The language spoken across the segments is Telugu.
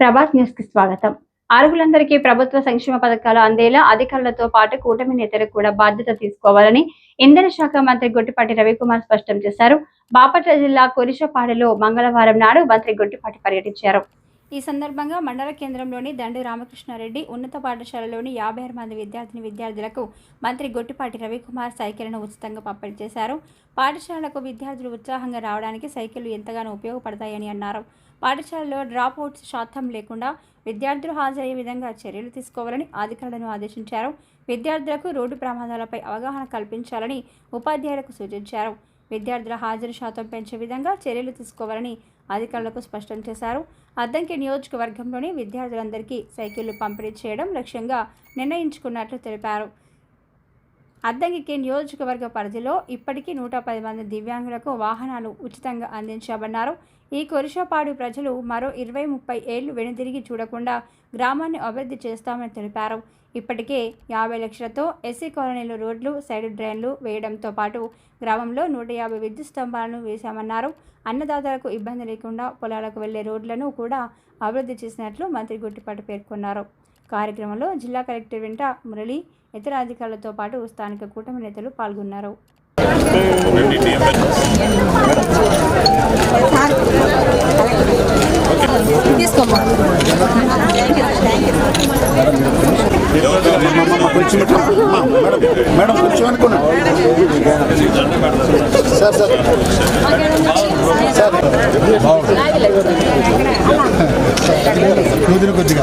ప్రభాత్ న్యూస్కి స్వాగతం. అర్హులందరికీ ప్రభుత్వ సంక్షేమ పథకాలు అందేలా అధికారులతో పాటు కూటమి నేతలు కూడా బాధ్యత తీసుకోవాలని ఇంధన శాఖ మంత్రి గొట్టిపాటి రవికుమార్ స్పష్టం చేశారు. బాపట్ల జిల్లా కురిషపాడులో మంగళవారం నాడు మంత్రి గొట్టిపాటి పర్యటించారు. ఈ సందర్భంగా మండల కేంద్రంలోని దండి రామకృష్ణారెడ్డి ఉన్నత పాఠశాలలోని యాభై ఆరు మంది విద్యార్థిని విద్యార్థులకు మంత్రి గొట్టిపాటి రవికుమార్ సైకిళ్ళను ఉచితంగా పంపిణీ చేశారు. పాఠశాలకు విద్యార్థులు ఉత్సాహంగా రావడానికి సైకిళ్ళు ఎంతగానో ఉపయోగపడతాయని అన్నారు. పాఠశాలలో డ్రాప్ అవుట్స్ శాతం లేకుండా విద్యార్థులు హాజరయ్యే విధంగా చర్యలు తీసుకోవాలని అధికారులను ఆదేశించారు. విద్యార్థులకు రోడ్డు ప్రమాదాలపై అవగాహన కల్పించాలని ఉపాధ్యాయులకు సూచించారు. విద్యార్థుల హాజరు శాతం పెంచే విధంగా చర్యలు తీసుకోవాలని అధికారులకు స్పష్టం చేశారు. అద్దంకి నియోజకవర్గంలోని విద్యార్థులందరికీ సైకిళ్ళు పంపిణీ చేయడం లక్ష్యంగా నిర్ణయించుకున్నట్లు తెలిపారు. అద్దంకి నియోజకవర్గ పరిధిలో ఇప్పటికీ నూట పది మంది దివ్యాంగులకు వాహనాలు ఉచితంగా అందించామన్నారు. ఈ కొరిషపాడు ప్రజలు మరో ఇరవై ముప్పై ఏళ్ళు వెనుదిరిగి చూడకుండా గ్రామాన్ని అభివృద్ధి చేస్తామని తెలిపారు. ఇప్పటికే యాభై లక్షలతో ఎస్సీ కాలనీలు రోడ్లు సైడ్ డ్రైన్లు వేయడంతో పాటు గ్రామంలో నూట యాభై విద్యుత్ స్తంభాలను వేశామన్నారు. అన్నదాతలకు ఇబ్బంది లేకుండా పొలాలకు వెళ్ళే రోడ్లను కూడా అభివృద్ధి చేసినట్లు మంత్రి గుట్టిపాటి పేర్కొన్నారు. కార్యక్రమంలో జిల్లా కలెక్టర్ వెంట మురళి ఇతర అధికారులతో పాటు స్థానిక కూటమి నేతలు పాల్గొన్నారు. కొంచెం మేడం మేడం కొంచెం సార్ సార్ సార్ కూతురు కొద్దిగా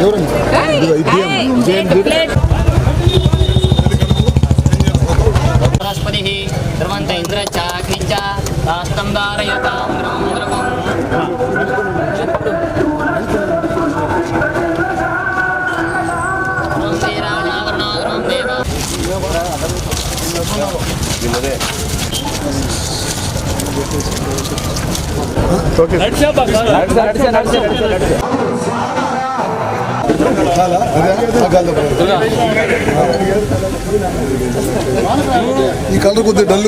ఎవరండి బృహస్పతి ధ్రువంత ఇంద్రచ చాకించ రాస్తం దారయతాం ఈ కలర్ కొద్దిగా డల్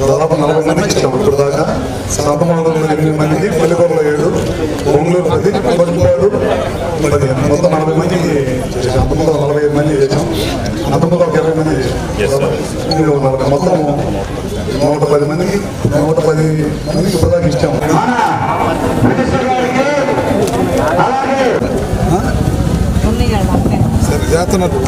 దాదాపు నలభై మంది ఇచ్చాము ఇప్పుడు దాకా శాతమానంలో ఎనిమిది మంది పల్లెకూరులో ఏడు బొంగుళూరు పది మొత్తం నలభై మంది చేసాం అంతకుముందు నలభై ఐదు మంది చేసాం అంతకుముందు ఒక ఇరవై మంది నలభై మొత్తం నూట పది మందికి నూట పది మందికి ఇప్పుడు దాకా ఇచ్చాము సరే చేస్తున్నారు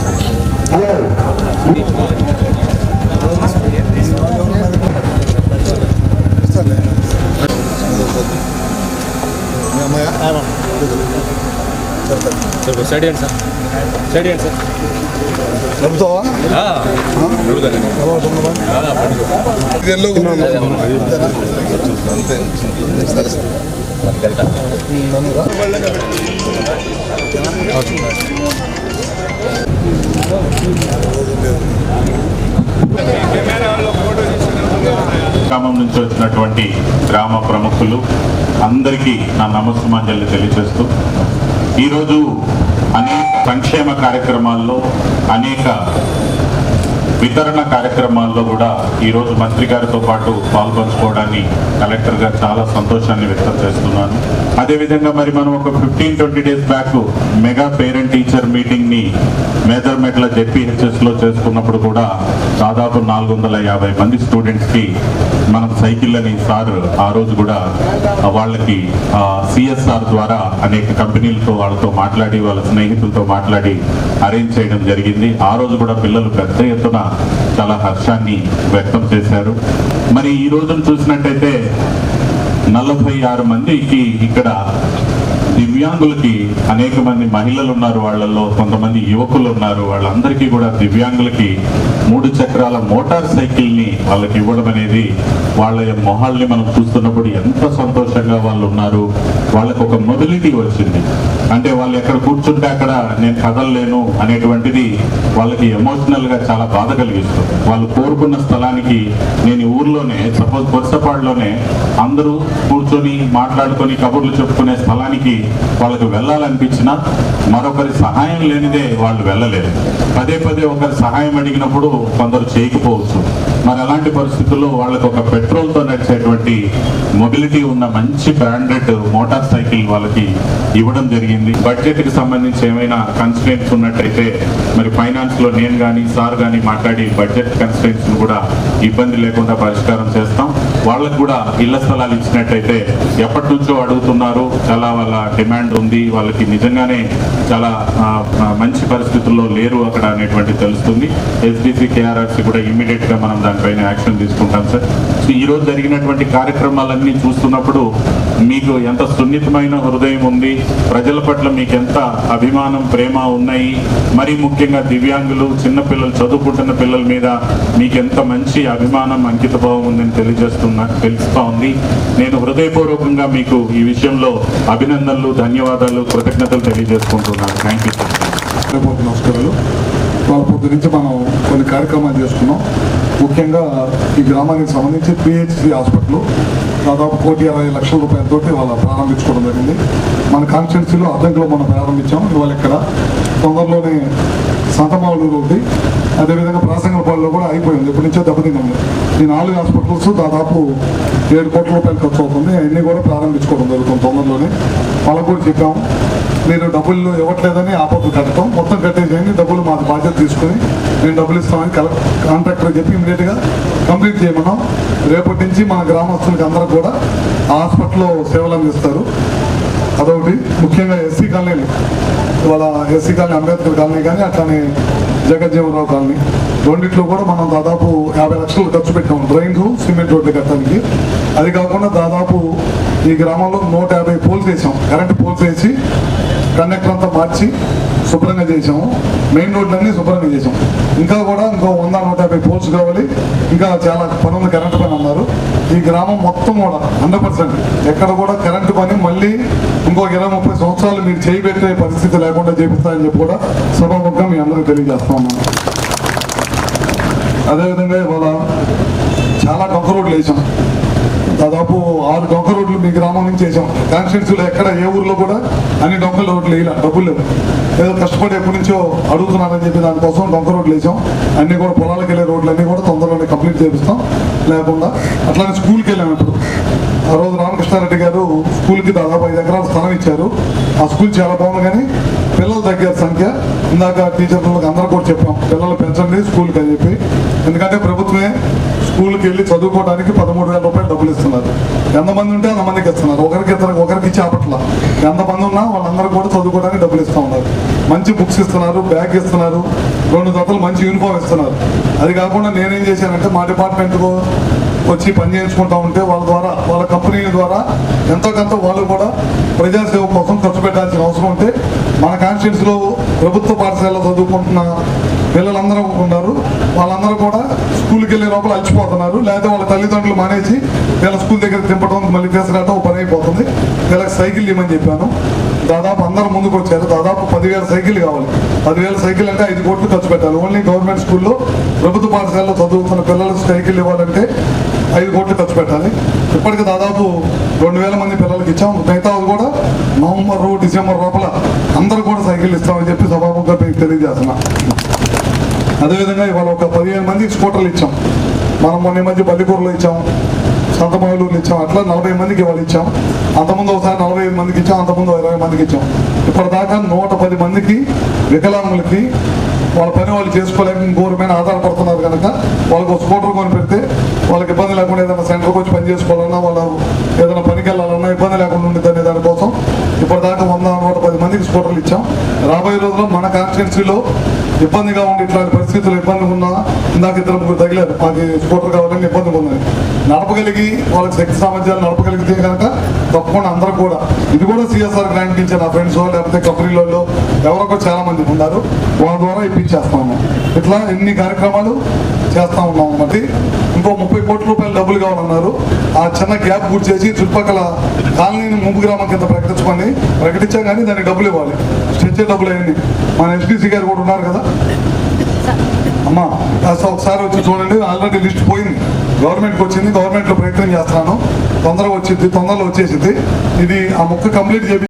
సరే సైడ్ సార్ సైడ్ సార్. నవ్వుతావా అంతే గ్రామం నుంచి వచ్చినటువంటి గ్రామ ప్రముఖులు అందరికీ నా నమస్సమాంజలి తెలియజేస్తూ ఈరోజు అనేక సంక్షేమ కార్యక్రమాల్లో అనేక వితరణ కార్యక్రమాల్లో కూడా ఈరోజు మంత్రి గారితో పాటు పాల్పంచుకోవడాన్ని కలెక్టర్ గారు చాలా సంతోషాన్ని వ్యక్తం చేస్తున్నాను అదేవిధంగా మరి మనం ఒక fifteen twenty days back mega parent teacher మీటింగ్ని మేదర్మెట్ల జెడ్పీహెచ్ఎస్లో చేసుకున్నప్పుడు కూడా దాదాపు నాలుగు వందల యాభై మంది స్టూడెంట్స్కి మనం సైకిళ్ళని సార్ ఆ రోజు కూడా వాళ్ళకి సిఎస్ఆర్ ద్వారా అనేక కంపెనీలతో వాళ్ళతో మాట్లాడి వాళ్ళ స్నేహితులతో మాట్లాడి అరేంజ్ చేయడం జరిగింది. ఆ రోజు కూడా పిల్లలు పెద్ద ఎత్తున చాలా హర్షాన్ని వ్యక్తం చేశారు. మరి ఈ రోజును చూసినట్టయితే నలభై ఆరు మందికి ఇక్కడ దివ్యాంగులకి అనేక మంది మహిళలు ఉన్నారు వాళ్ళల్లో కొంతమంది యువకులు ఉన్నారు. వాళ్ళందరికీ కూడా దివ్యాంగులకి మూడు చక్రాల మోటార్ సైకిల్ని వాళ్ళకి ఇవ్వడం అనేది వాళ్ళ మొహాల్ని మనం చూస్తున్నప్పుడు ఎంత సంతోషంగా వాళ్ళు ఉన్నారు. వాళ్ళకు ఒక మొబిలిటీ వచ్చింది. అంటే వాళ్ళు ఎక్కడ కూర్చుంటే అక్కడ నేను కదలలేను అనేటువంటిది వాళ్ళకి ఎమోషనల్గా చాలా బాధ కలిగిస్తుంది. వాళ్ళు కోరుకున్న స్థలానికి నేను ఊర్లోనే సపోజ్ కొరసపాడులోనే అందరూ కూర్చొని మాట్లాడుకొని కబుర్లు చెప్పుకునే స్థలానికి వాళ్ళకి వెళ్ళాలనిపించినా మరొకరి సహాయం లేనిదే వాళ్ళు వెళ్ళలేరు పదే పదే పదే ఒకరి సహాయం అడిగినప్పుడు కొందరు చేయకపోవచ్చు. మరి అలాంటి పరిస్థితుల్లో వాళ్ళకి ఒక పెట్రోల్తో నడిచేటువంటి మొబిలిటీ ఉన్న మంచి బ్రాండెడ్ మోటార్ సైకిల్ వాళ్ళకి ఇవ్వడం జరిగింది. బడ్జెట్కి సంబంధించి ఏమైనా కన్స్టెంట్స్ ఉన్నట్టయితే మరి ఫైనాన్స్లో నేను కానీ సార్ కానీ మాట్లాడి బడ్జెట్ కన్స్టెంట్స్ను కూడా ఇబ్బంది లేకుండా పరిష్కారం చేస్తాం. వాళ్ళకు కూడా ఇళ్ళ స్థలాలు ఇచ్చినట్టయితే ఎప్పటి నుంచో అడుగుతున్నారు. చాలా వాళ్ళ డిమాండ్ ఉంది. వాళ్ళకి నిజంగానే చాలా మంచి పరిస్థితుల్లో లేరు అక్కడ అనేటువంటి తెలుస్తుంది. ఎస్డిసి కేఆర్ఆర్సి కూడా ఇమీడియట్గా మనం మనం దానిపైన యాక్షన్ తీసుకుంటాం సార్. సో ఈరోజు జరిగినటువంటి కార్యక్రమాలన్నీ చూస్తున్నప్పుడు మీకు ఎంత సున్నితమైన హృదయం ఉంది? ప్రజల పట్ల మీకు ఎంత అభిమానం ప్రేమ ఉన్నాయి? మరీ ముఖ్యంగా దివ్యాంగులు చిన్న పిల్లలు చదువుకుంటున్న పిల్లల మీద మీకు ఎంత మంచి అభిమానం అంకిత భావం ఉందని తెలియజేస్తున్నా తెలుస్తా ఉంది. నేను హృదయపూర్వకంగా మీకు ఈ విషయంలో అభినందనలు ధన్యవాదాలు కృతజ్ఞతలు తెలియజేసుకుంటున్నాను. థ్యాంక్ యూ నమస్కారాలు. వాళ్ళ పొద్దు నుంచి మనం కొన్ని కార్యక్రమాలు చేసుకున్నాం. ముఖ్యంగా ఈ గ్రామానికి సంబంధించి పిహెచ్సి హాస్పిటల్ దాదాపు కోటి అరవై లక్షల రూపాయలతోటి వాళ్ళ ప్రారంభించుకోవడం జరిగింది. మన కాన్స్టిట్యున్సీలో అద్దంకిలో మనం ప్రారంభించాం. ఇవాళ ఇక్కడ తొందరలోనే సంతమావులూరు ఉంది. అదేవిధంగా ప్రాసంగపాడులో కూడా అయిపోయింది. ఇప్పటి నుంచో దెబ్బతింది. ఈ నాలుగు హాస్పిటల్స్ దాదాపు ఏడు కోట్ల రూపాయలు ఖర్చు అవుతుంది. అవన్నీ కూడా ప్రారంభించుకోవడం జరుగుతుంది తొందరలోనే. వాళ్ళకు కూడా చెప్పాము. మీరు డబ్బులు ఇవ్వట్లేదని ఆపత్తు కట్టడం మొత్తం కట్టేసేయండి డబ్బులు మాకు బాధ్యత తీసుకొని మేము డబ్బులు ఇస్తామని కల కాంట్రాక్టర్ చెప్పి ఇమీడియట్గా కంప్లీట్ చేయమన్నాం. రేపటి నుంచి మన గ్రామస్తులకి అందరూ కూడా హాస్పిటల్లో సేవలు అందిస్తారు. అదొకటి. ముఖ్యంగా ఎస్సీ కాలనీలు. ఇవాళ ఎస్సీ కాలనీ అంబేద్కర్ కాలనీ కానీ అట్లానే జగజ్జీవనరావు కాలనీ. రెండిట్లో కూడా మనం దాదాపు యాభై లక్షలు ఖర్చు పెట్టాం. డ్రైన్లు సిమెంట్ రోడ్లు కట్టడానికి. అది కాకుండా దాదాపు ఈ గ్రామంలో నూట యాభై పోల్స్ వేసాం. కరెంటు పోల్స్ వేసి కండక్టర్ అంతా మార్చి శుభ్రంగా చేసాము. మెయిన్ రోడ్లన్నీ శుభ్రంగా చేసాము ఇంకా కూడా ఇంకో వంద నూట యాభై పోల్స్ కావాలి. ఇంకా చాలా పనులు కరెంటు పని అన్నారు. ఈ గ్రామం మొత్తం కూడా హండ్రెడ్ పర్సెంట్ ఎక్కడ కూడా కరెంటు పని మళ్ళీ ఇంకో ఇరవై ముప్పై సంవత్సరాలు మీరు చేయబెట్టే పరిస్థితి లేకుండా చేపిస్తారని చెప్పి కూడా సభాముఖంగా మీ అందరూ తెలియజేస్తా ఉన్నాను. అదేవిధంగా ఇవాళ చాలా డొంక రోడ్లు వేసాం. దాదాపు ఆరు డొంక రోడ్లు మీ గ్రామం నుంచి వేసాం. కాన్స్టిట్యూన్సీలో ఎక్కడ ఏ ఊర్లో కూడా అన్ని డొంక రోడ్లు వేయాల డబ్బులు లేవు. ఏదో కష్టపడి ఎప్పటి నుంచో అడుగుతున్నారని చెప్పి దానికోసం డొంక రోడ్లు వేసాం. అన్ని కూడా పొలాలకు వెళ్ళే రోడ్లు అన్ని కూడా తొందరలోనే కంప్లీట్ చేపిస్తాం. లేకుండా అట్లానే స్కూల్కి వెళ్ళాం ఇప్పుడు. ఆ రోజు రామకృష్ణారెడ్డి గారు స్కూల్కి దాదాపు ఐదు ఎకరాల స్థలం ఇచ్చారు. ఆ స్కూల్ చాలా బాగుంది కానీ పిల్లలు తగ్గారు సంఖ్య. ఇందాక టీచర్లకు అందరూ కూడా చెప్పాం పిల్లలు పెంచండి స్కూల్కి అని చెప్పి. ఎందుకంటే ప్రభుత్వమే స్కూల్కి వెళ్ళి చదువుకోవడానికి పదమూడు వేల రూపాయలు డబ్బులు ఇస్తున్నారు. ఎంతమంది ఉంటే అంతమందికి ఇస్తున్నారు. ఒకరికి ఇద్దరు ఒకరికి చేపట్ల ఎంతమంది ఉన్నా వాళ్ళందరూ కూడా చదువుకోవడానికి డబ్బులు ఇస్తూ ఉన్నారు. మంచి బుక్స్ ఇస్తున్నారు బ్యాగ్ ఇస్తున్నారు రెండు జతలు మంచి యూనిఫామ్ ఇస్తున్నారు. అది కాకుండా నేనేం చేశానంటే మా డిపార్ట్మెంట్కు వచ్చి పని చేయించుకుంటా ఉంటే వాళ్ళ ద్వారా వాళ్ళ కంపెనీల ద్వారా ఎంతో కొంత వాళ్ళు కూడా ప్రజాసేవ కోసం ఖర్చు పెట్టాల్సిన అవసరం ఉంటే మన కాన్స్టిట్యూన్సీలో ప్రభుత్వ పాఠశాలలో చదువుకుంటున్న పిల్లలందరూ ఉన్నారు వాళ్ళందరూ కూడా స్కూల్కి వెళ్ళే లోపల అలసిపోతున్నారు. లేకపోతే వాళ్ళ తల్లిదండ్రులు మానేసి వీళ్ళ స్కూల్ దగ్గర తింపడం మళ్ళీ తీసుకురావడం ఒక పని అయిపోతుంది. వీళ్ళకి సైకిల్ ఇవ్వమని చెప్పాను. దాదాపు అందరూ ముందుకు వచ్చారు. దాదాపు పదివేల సైకిల్ కావాలి. పదివేల సైకిల్ అంటే ఐదు కోట్లు ఖర్చు పెట్టాలి. ఓన్లీ గవర్నమెంట్ స్కూల్లో ప్రభుత్వ పాఠశాలలో చదువుతున్న పిల్లలకు సైకిల్ ఇవ్వాలంటే ఐదు కోట్లు ఖర్చు పెట్టాలి. ఇప్పటికి దాదాపు రెండు వేల మంది పిల్లలకి ఇచ్చాం. మిగతా కూడా నవంబర్ డిసెంబర్ లోపల అందరూ కూడా సైకిల్ ఇస్తామని చెప్పి సభాముఖంగా మీకు తెలియజేస్తున్నా. అదేవిధంగా ఇవాళ ఒక పదిహేను మంది స్కూటర్లు ఇచ్చాం. మనం మొన్న మధ్య బల్లికూరలో ఇచ్చాం. సంతమావులూరులో ఇచ్చాం. అట్లా నలభై మందికి ఇవాళ ఇచ్చాం. అంతకుముందు ఒకసారి నలభై ఐదు మందికి ఇచ్చాం. అంతకుముందు ఇరవై మందికి ఇచ్చాం. ఇప్పటిదాకా నూట పది మందికి వికలాంగులకి వాళ్ళ పని వాళ్ళు చేసుకోలేక ఇంకోరి మీద ఆధారపడుతున్నారు కనుక వాళ్ళకి ఒక స్కూటర్ కొని పెడితే వాళ్ళకి ఇబ్బంది లేకుండా ఏదైనా సెంటర్కి వచ్చి పని చేసుకోవాలన్నా వాళ్ళు ఏదైనా పనికి వెళ్ళాలన్నా ఇబ్బంది లేకుండా ఉండేది అనే దానికోసం ఇప్పటిదాకా వంద నూట పది మందికి స్కూటర్లు ఇచ్చాం. రాబోయే రోజుల్లో మన కాన్స్టిట్యున్సీలో ఇబ్బందిగా ఉండి ఇట్లాంటి పరిస్థితులు ఇబ్బంది ఉన్నా ఇందాక ఇద్దరు ముగ్గురు తగిలారు. మాకు స్కూటర్ కావాలని ఇబ్బంది ఉందని నడపగలిగి వాళ్ళకి శక్తి సామర్థ్యాలు నడపగలిగితే కనుక తప్పకుండా అందరూ కూడా ఇది కూడా సిఎస్ఆర్ గ్రాంట్ నుంచి నా ఫ్రెండ్స్ లేకపోతే కంపెనీలలో ఎవరో చాలా మంది ఉన్నారు. వాళ్ళ ద్వారా ఇప్పించేస్తాము. ఇట్లా ఎన్ని కార్యక్రమాలు చేస్తా ఉన్నాం మరి ఇంకో ముప్పై కోట్ల రూపాయలు డబ్బులు కావాలన్నారు. ఆ చిన్న గ్యాప్ గుర్తు చేసి చుట్టుపక్కల కాలనీని ముంపు గ్రామం కింద ప్రకటించుకొని ప్రకటించాం కానీ దానికి డబ్బులు ఇవ్వాలి. స్టెచ్చే డబ్బులు అయ్యింది. మన ఎస్పీసీ గారు కూడా ఉన్నారు కదా. అమ్మా ఒకసారి వచ్చి చూడండి. ఆల్రెడీ లిస్ట్ పోయింది. గవర్నమెంట్కి వచ్చింది గవర్నమెంట్లో ప్రయత్నం చేస్తున్నాను. తొందరగా వచ్చింది తొందరలో వచ్చేసింది ఇది ఆ ముక్క కంప్లీట్ చేసి